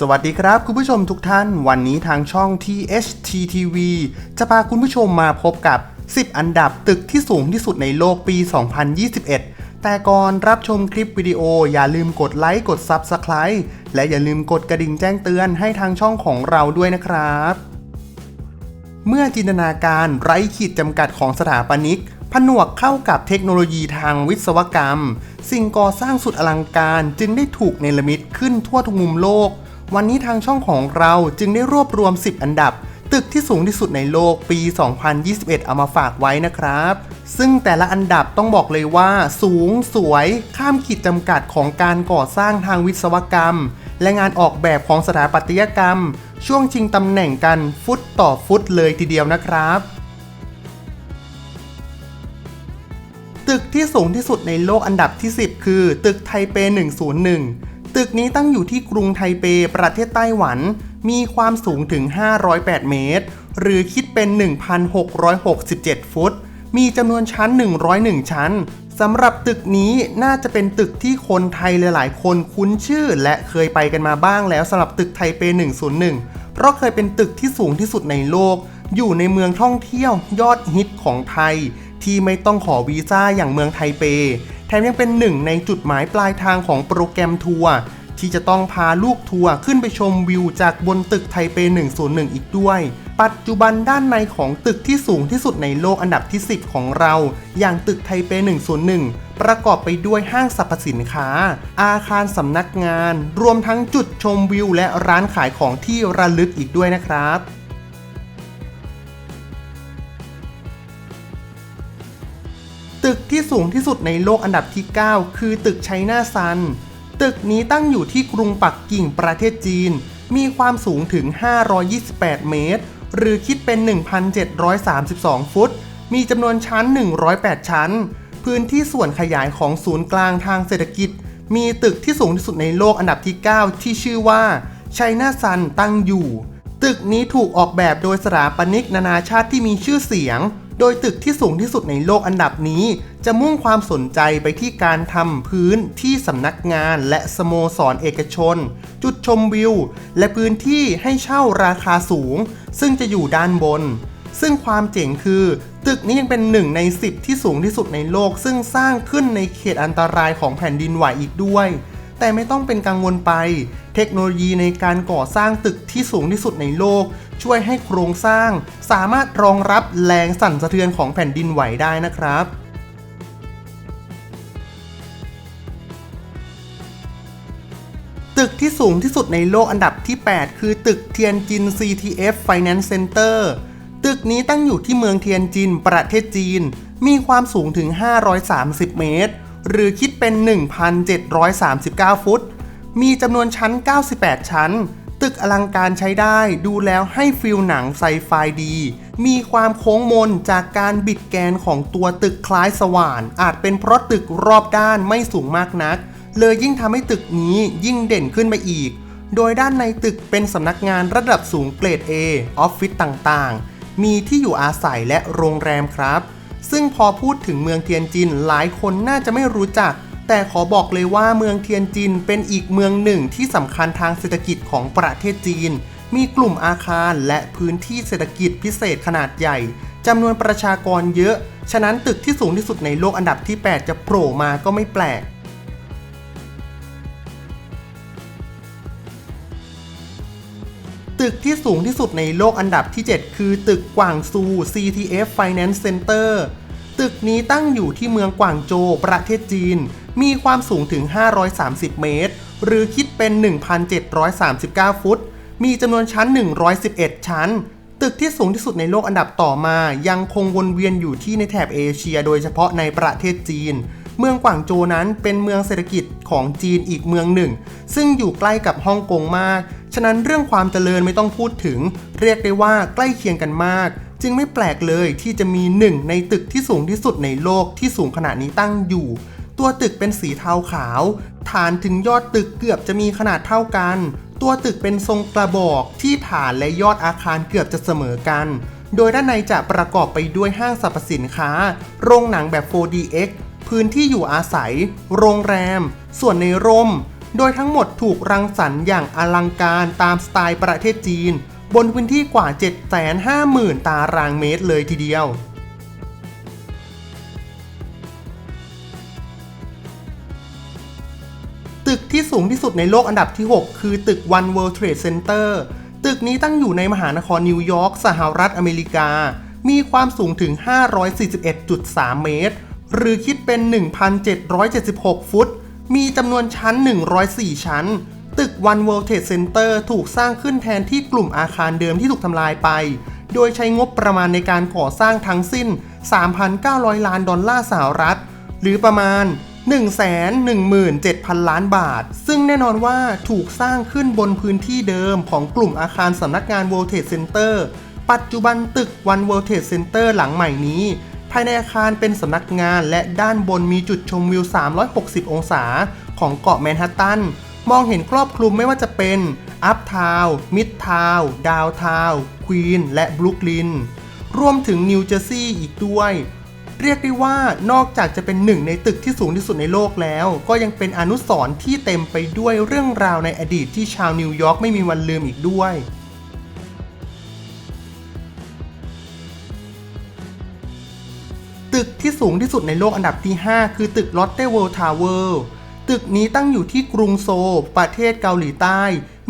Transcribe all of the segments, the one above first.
สวัสดีครับคุณผู้ชมทุกท่าน วันนี้ทางช่อง THTTV จะพาคุณผู้ชมมาพบกับ 10 อันดับตึกที่สูงที่สุดในโลกปี 2021 แต่ก่อนรับชมคลิปวิดีโออย่าลืมกดไลค์กด Subscribe และอย่าลืมกดกระดิ่งแจ้งเตือนให้ทางช่องของเราด้วยนะครับ เมื่อจินตนาการไร้ขีดจำกัดของสถาปนิกผนวกเข้ากับเทคโนโลยีทางวิศวกรรม สิ่งก่อสร้างสุดอลังการจึงได้ถูกเนรมิตขึ้นทั่วทุกมุมโลก วันนี้ทางช่องของเราจึงได้รวบรวม 10 อันดับ ตึกที่สูงที่สุดในโลกปี 2021 เอามาฝากไว้นะครับ ซึ่งแต่ละอันดับต้องบอกเลยว่า สูงสวย ข้ามขีดจำกัดของการก่อสร้างทางวิศวกรรม และงานออกแบบของสถาปัตยกรรม ช่วงชิงตำแหน่งกันฟุตต่อฟุตเลยทีเดียวนะครับตึกที่สูงที่สุดในโลกอันดับที่ 10 คือ ตึกไทเป 101 ตึกนี้ตั้งอยู่ที่กรุงไทเป ประเทศไต้หวัน มีความสูงถึง 508 เมตร หรือคิดเป็น 1,667 ฟุต มีจำนวนชั้น 101 ชั้นสำหรับตึกนี้น่าจะเป็นตึกที่คนไทยหลาย ๆ คนคุ้นชื่อ และเคยไปกันมาบ้างแล้วสำหรับตึกไทเป 101 เพราะเคยเป็นตึกที่สูงที่สุดในโลก อยู่ในเมืองท่องเที่ยวยอดฮิตของไทย ที่ไม่ต้องขอวีซ่าอย่างเมืองไทเป แถมยังเป็นหนึ่งในจุดหมายปลายทางของโปรแกรมทัวร์ที่จะต้องพาลูกทัวร์ขึ้นไปชมวิวจากบนตึกไทเป 101 อีกด้วย ปัจจุบันด้านในของตึกที่สูงที่สุดในโลกอันดับที่ 10 ของเรา อย่างตึกไทเป 101 ประกอบไปด้วยห้างสรรพสินค้า อาคารสำนักงาน รวมทั้งจุดชมวิวและร้านขายของที่ระลึกอีกด้วยนะครับ ตึกที่สูงที่สุดในโลกอันดับที่ 9 คือตึกไชน่าซัน ตึกนี้ตั้งอยู่ที่กรุงปักกิ่งประเทศจีน มีความสูงถึง 528 เมตร หรือคิดเป็น 1,732 ฟุต มีจำนวนชั้น 108 ชั้น พื้นที่ส่วนขยายของศูนย์กลางทางเศรษฐกิจ มีตึกที่สูงที่สุดในโลกอันดับที่ 9 ที่ชื่อว่าไชน่าซันตั้งอยู่ ตึกนี้ถูกออกแบบโดยสถาปนิกนานาชาติที่มีชื่อเสียง โดยตึกที่สูงที่สุดในโลกอันดับนี้ จะมุ่งความสนใจไปที่การทำพื้นที่สำนักงานและสโมสรเอกชน จุดชมวิว และพื้นที่ให้เช่าราคาสูง ซึ่งจะอยู่ด้านบน ซึ่งความเจ๋งคือ ตึกนี้ยังเป็นหนึ่งใน 10 ที่สูงที่สุดในโลก ซึ่งสร้างขึ้นในเขตอันตรายของแผ่นดินไหวอีกด้วย แต่ไม่ต้องเป็นกังวลไป เทคโนโลยีในการก่อสร้างตึกที่สูงที่สุดในโลก ช่วยให้โครงสร้าง สามารถรองรับแรงสั่นสะเทือนของแผ่นดินไหวได้นะครับตึกที่สูงที่สุดในโลกอันดับที่ 8 คือตึกเทียนจิน CTF Finance Center ตึกนี้ตั้งอยู่ที่เมืองเทียนจิน ประเทศจีน มีความสูงถึง 530 เมตร หรือคิดเป็น 1,739 ฟุต มีจำนวนชั้น 98 ชั้น ตึกอลังการใช้ได้ดูแล้วให้ฟิลหนังไซไฟดี มีความโค้งมนจากการบิดแกนของตัวตึกคล้ายสว่าน อาจเป็นเพราะตึกรอบด้านไม่สูงมากนัก เลยยิ่งทำให้ตึกนี้ยิ่งเด่นขึ้นไปอีก โดยด้านในตึกเป็นสำนักงานระดับสูงเกรด A ออฟฟิศต่างๆ มีที่อยู่อาศัยและโรงแรมครับ ซึ่งพอพูดถึงเมืองเทียนจินหลายคนน่าจะไม่รู้จัก แต่ขอบอกเลยว่าเมืองเทียนจินเป็นอีกเมืองหนึ่งที่สำคัญทางเศรษฐกิจของประเทศจีน มีกลุ่มอาคารและพื้นที่เศรษฐกิจพิเศษขนาดใหญ่จำนวนประชากรเยอะ ฉะนั้นตึกที่สูงที่สุดในโลกอันดับที่ 8 จะโผล่มาก็ไม่แปลก ตึกที่สูงที่สุดในโลกอันดับที่ 7 คือตึกกวางซู CTF Finance Center ตึกนี้ตั้งอยู่ที่เมืองกวางโจวประเทศจีน มีความสูงถึง 530 เมตร หรือคิดเป็น 1,739 ฟุต มีจำนวนชั้น 111 ชั้น ตึกที่สูงที่สุดในโลกอันดับต่อมา ยังคงวนเวียนอยู่ที่ในแถบเอเชีย โดยเฉพาะในประเทศจีน เมืองกวางโจวนั้นเป็นเมืองเศรษฐกิจของจีนอีกเมืองหนึ่ง ซึ่งอยู่ใกล้กับฮ่องกงมาก ฉะนั้นเรื่องความเจริญไม่ต้องพูดถึง เรียกได้ว่าใกล้เคียงกันมาก จึงไม่แปลกเลยที่จะมีหนึ่งในตึกที่สูงที่สุดในโลกที่สูงขนาดนี้ตั้งอยู่ ตัวตึกเป็นสีเทาขาว ฐานถึงยอดตึกเกือบจะมีขนาดเท่ากัน ตัวตึกเป็นทรงกระบอกที่ฐานและยอดอาคารเกือบจะเสมอกัน โดยด้านในจะประกอบไปด้วยห้างสรรพสินค้า โรงหนังแบบ 4DX พื้นที่อยู่อาศัย โรงแรม ส่วนในร่ม โดยทั้งหมดถูกรังสรรค์อย่างอลังการตามสไตล์ประเทศจีน บนพื้นที่กว่า 750,000 ตารางเมตรเลยทีเดียวตึกที่สูงที่สุดในโลกอันดับที่ 6 คือตึก One World Trade Center ตึกนี้ตั้งอยู่ในมหานครนิวยอร์กสหรัฐอเมริกา มีความสูงถึง 541.3 เมตร หรือคิดเป็น 1,776 ฟุต มีจำนวนชั้น 104 ชั้น ตึก One World Trade Center ถูกสร้างขึ้นแทนที่กลุ่มอาคารเดิมที่ถูกทำลายไป โดยใช้งบประมาณในการก่อสร้างทั้งสิ้น 3,900 ล้านดอลลาร์สหรัฐ หรือประมาณ 117,000 ล้านบาท ซึ่งแน่นอนว่าถูกสร้างขึ้นบนพื้นที่เดิมของกลุ่มอาคารสำนักงาน World Trade Center ปัจจุบันตึก One World Trade Center หลังใหม่นี้ ภายในอาคารเป็นสำนักงานและด้านบนมีจุดชมวิว 360 องศา ของเกาะแมนฮัตตัน มองเห็นครอบคลุมไม่ว่าจะเป็นอัพทาวน์มิดทาวน์ดาวทาวน์ควีนและบรุกลิน รวมถึงนิวเจอร์ซีย์อีกด้วย เรียกได้ว่านอกจากจะเป็นหนึ่งในตึกที่สูงที่สุดในโลกแล้ว ก็ยังเป็นอนุสรณ์ที่เต็มไปด้วยเรื่องราวในอดีตที่ชาวนิวยอร์กไม่มีวันลืมอีกด้วย ตึกที่สูงที่สุดในโลกอันดับที่ 5 คือตึก Lotte World Tower ตึกนี้ตั้งอยู่ที่กรุงโซลประเทศเกาหลีใต้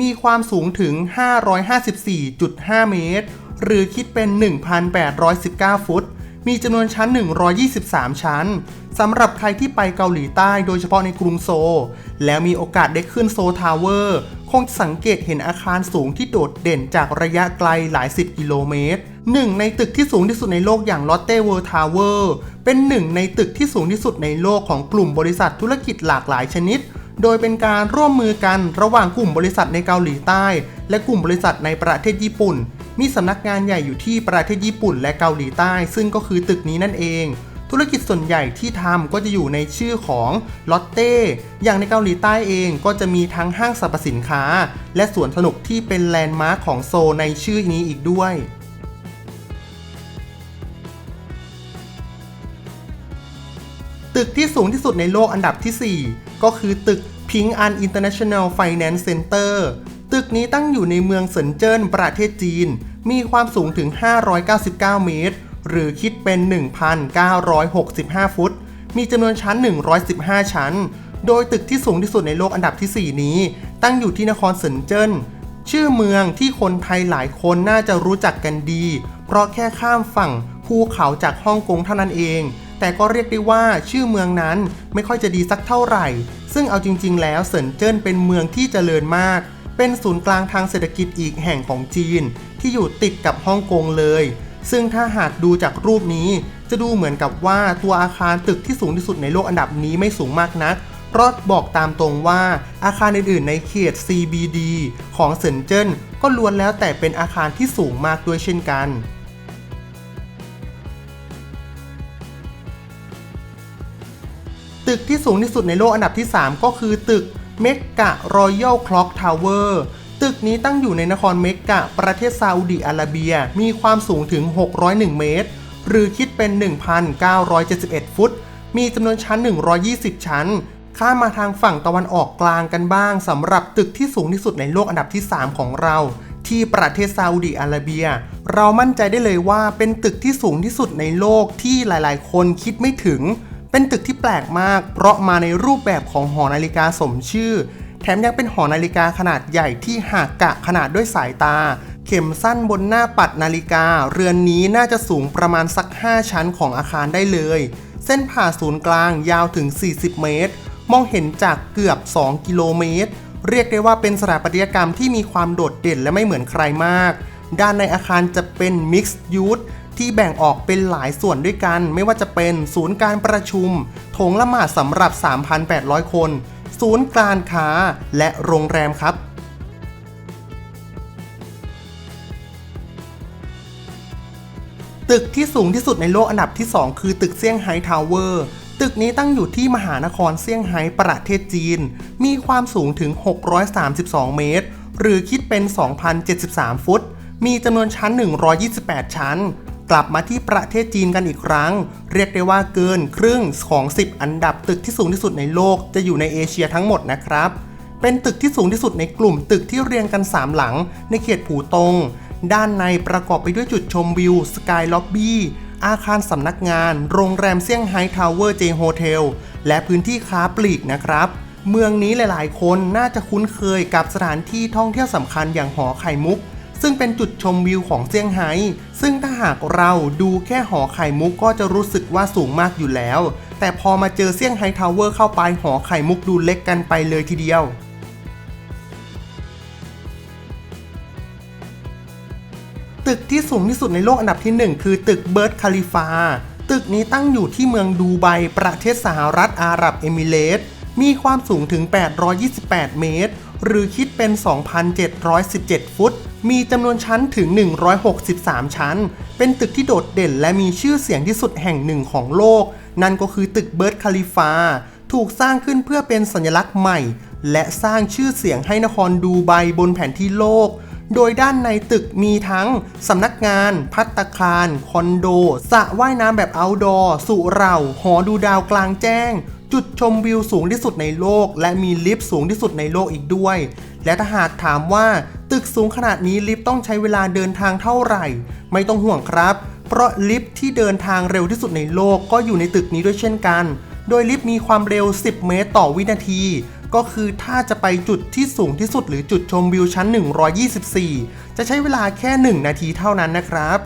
มีความสูงถึง 554.5 เมตร หรือคิดเป็น 1,819 ฟุต มีจำนวนชั้น 123 ชั้นสำหรับใครที่ไปเกาหลีใต้โดยเฉพาะในกรุงโซลแล้วมีโอกาสได้ขึ้นโซทาวเวอร์ คงสังเกตเห็นอาคารสูงที่โดดเด่นจากระยะไกลหลายสิบกิโลเมตรหนึ่งในตึกที่สูงที่สุดในโลกอย่าง Lotte World Tower เป็นหนึ่งในตึกที่สูงที่สุดในโลกของกลุ่มบริษัทธุรกิจหลากหลายชนิด โดยเป็นการร่วมมือกันระหว่างกลุ่มบริษัทในเกาหลีใต้ และกลุ่มบริษัทในประเทศญี่ปุ่น มีสำนักงานใหญ่อยู่ที่ประเทศญี่ปุ่นและเกาหลีใต้ ซึ่งก็คือตึกนี้นั่นเอง ธุรกิจส่วนใหญ่ที่ทำก็จะอยู่ในชื่อของลอตเต้ อย่างในเกาหลีใต้เองก็จะมีทั้งห้างสรรพสินค้า และสวนสนุกที่เป็นแลนด์มาร์คของโซในชื่อนี้อีกด้วยตึกที่สูงที่สุดในโลกอันดับที่ 4 ก็คือตึก Ping An International Finance Center ตึกนี้ตั้งอยู่ในเมืองเซินเจิ้นประเทศจีน มีความสูงถึง 599 เมตร หรือคิดเป็น 1,965 ฟุต มีจำนวนชั้น 115 ชั้น โดยตึกที่สูงที่สุดในโลกอันดับที่ 4 นี้ ตั้งอยู่ที่นครเซินเจิ้น ชื่อเมืองที่คนไทยหลายคนน่าจะรู้จักกันดี เพราะแค่ข้ามฝั่งภูเขาจากฮ่องกงเท่านั้นเอง แต่ก็เรียกได้ว่าชื่อเมืองนั้นไม่ค่อยจะดีสักเท่าไหร่ ซึ่งเอาจริง ๆ แล้วเซินเจิ้นเป็นเมืองที่เจริญมาก เป็นศูนย์กลางทางเศรษฐกิจอีกแห่งของจีน ที่อยู่ติดกับฮ่องกงเลย ซึ่งถ้าหากดูจากรูปนี้ จะดูเหมือนกับว่าตัวอาคารตึกที่สูงที่สุดในโลกอันดับนี้ไม่สูงมากนักเพราะบอกตามตรงว่าอาคารอื่นๆ ในเขต CBD ของเซินเจิ้นก็ล้วนแล้วแต่เป็นอาคารที่สูงมากด้วยเช่นกันตึกที่สูงที่สุดในโลกอันดับที่ 3 ก็คือตึก เมกะรอยัลคล็อกทาวเวอร์ตึกนี้ตั้งอยู่ในนครเมกะ ประเทศซาอุดิอาระเบีย มีความสูงถึง 601 เมตร หรือคิดเป็น 1,971 ฟุต มีจำนวนชั้น 120 ชั้น ข้ามมาทางฝั่งตะวันออกกลางกันบ้างสำหรับตึกที่สูงที่สุดในโลกอันดับที่ 3 ของเรา ที่ประเทศซาอุดิอาระเบีย เรามั่นใจได้เลยว่าเป็นตึกที่สูงที่สุดในโลกที่หลายๆ คนคิดไม่ถึง เป็นตึกที่แปลกมาก เพราะมาในรูปแบบของหอนาฬิกาสมชื่อ แถมยังเป็นหอนาฬิกาขนาดใหญ่ที่หากกะขนาดด้วยสายตา เข็มสั้นบนหน้าปัดนาฬิกา เรือนนี้น่าจะสูงประมาณสัก 5 ชั้นของอาคารได้เลย เส้นผ่าศูนย์กลางยาวถึง 40 เมตร มองเห็นจากเกือบ 2 กิโลเมตร เรียกได้ว่าเป็นสถาปัตยกรรมที่มีความโดดเด่นและไม่เหมือนใครมาก ด้านในอาคารจะเป็น Mixed Use ที่ ที่แบ่งออกเป็นหลายส่วนด้วยกัน ไม่ว่าจะเป็นศูนย์การประชุมโถงละหมาดสำหรับ 3,800 คน ศูนย์การค้าและโรงแรมครับตึกที่สูงที่สุดในโลกอันดับที่ 2 คือตึกเซี่ยงไฮ้ทาวเวอร์ ตึกนี้ตั้งอยู่ที่มหานครเซี่ยงไฮ้ประเทศจีน มีความสูงถึง 632 เมตร หรือคิดเป็น 2,073 ฟุต มีจำนวนชั้น 128 ชั้น กลับมาที่ประเทศจีนกันอีกครั้ง เรียกได้ว่าเกินครึ่งของ 10 อันดับตึกที่สูงที่สุดในโลกจะอยู่ในเอเชียทั้งหมดนะครับ เป็นตึกที่สูงที่สุดในกลุ่มตึกที่เรียงกัน 3 หลัง ในเขตผูตง ด้านในประกอบไปด้วยจุดชมวิวสกายล็อบบี้อาคารสำนักงาน โรงแรมเซี่ยงไฮ้ทาวเวอร์เจโฮเทลและพื้นที่ค้าปลีกนะครับ เมืองนี้หลาย ๆ คนน่าจะคุ้นเคยกับสถานที่ท่องเที่ยวสำคัญอย่างหอไข่มุก ซึ่งเป็นจุดชมวิวของเซี่ยงไฮ้ซึ่งถ้าหากเราดูแค่หอไข่มุกก็จะรู้สึกว่าสูงมากอยู่แล้ว แต่พอมาเจอเซี่ยงไฮ้ทาวเวอร์เข้าไปหอไข่มุกดูเล็กกันไปเลยทีเดียวตึกที่สูงที่สุดในโลกอันดับที่ 1 คือตึกเบิร์ดคาลิฟา ตึกนี้ตั้งอยู่ที่เมืองดูไบประเทศสหรัฐอาหรับเอมิเรตมีความสูงถึง 828 เมตร หรือคิดเป็น 2,717 ฟุต มีจำนวนชั้นถึง 163 ชั้น เป็นตึกที่โดดเด่นและมีชื่อเสียงที่สุดแห่งหนึ่งของโลก นั่นก็คือตึกเบิร์ดคาลิฟา ถูกสร้างขึ้นเพื่อเป็นสัญลักษณ์ใหม่ และสร้างชื่อเสียงให้นครดูไบบนแผนที่โลก โดยด้านในตึกมีทั้งสำนักงาน พัตตาคาร คอนโดสระว่ายน้ำแบบ outdoor สุเหร่า หอดูดาวกลางแจ้งจุดชมวิวสูงที่สุดในโลก และมีลิฟต์สูงที่สุดในโลกอีกด้วย และถ้าหากถามว่า ตึกสูงขนาดนี้ลิฟต์ต้องใช้เวลาเดินทางเท่าไหร่ ไม่ต้องห่วงครับ เพราะลิฟต์ที่เดินทางเร็วที่สุดในโลกก็อยู่ในตึกนี้ด้วยเช่นกัน โดยลิฟต์มีความเร็ว 10 เมตรต่อวินาที ก็คือถ้าจะไปจุดที่สูงที่สุดหรือจุดชมวิวชั้น 124 จะใช้เวลาแค่ 1 นาทีเท่านั้นนะครับ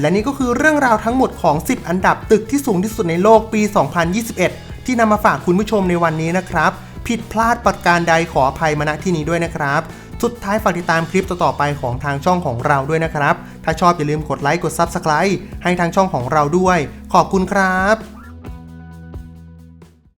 และนี่ก็คือเรื่องราวทั้งหมดของ 10 อันดับตึกที่สูงที่สุดในโลกปี 2021 ที่นำมาฝากคุณผู้ชมในวันนี้นะครับ ผิดพลาดประการใดขออภัยมาณที่นี้ด้วยนะครับ สุดท้ายฝากติดตามคลิปต่อๆไปของทางช่องของเราด้วยนะครับ ถ้าชอบอย่าลืมกดไลค์กด Subscribe ให้ทางช่องของเราด้วย ขอบคุณครับ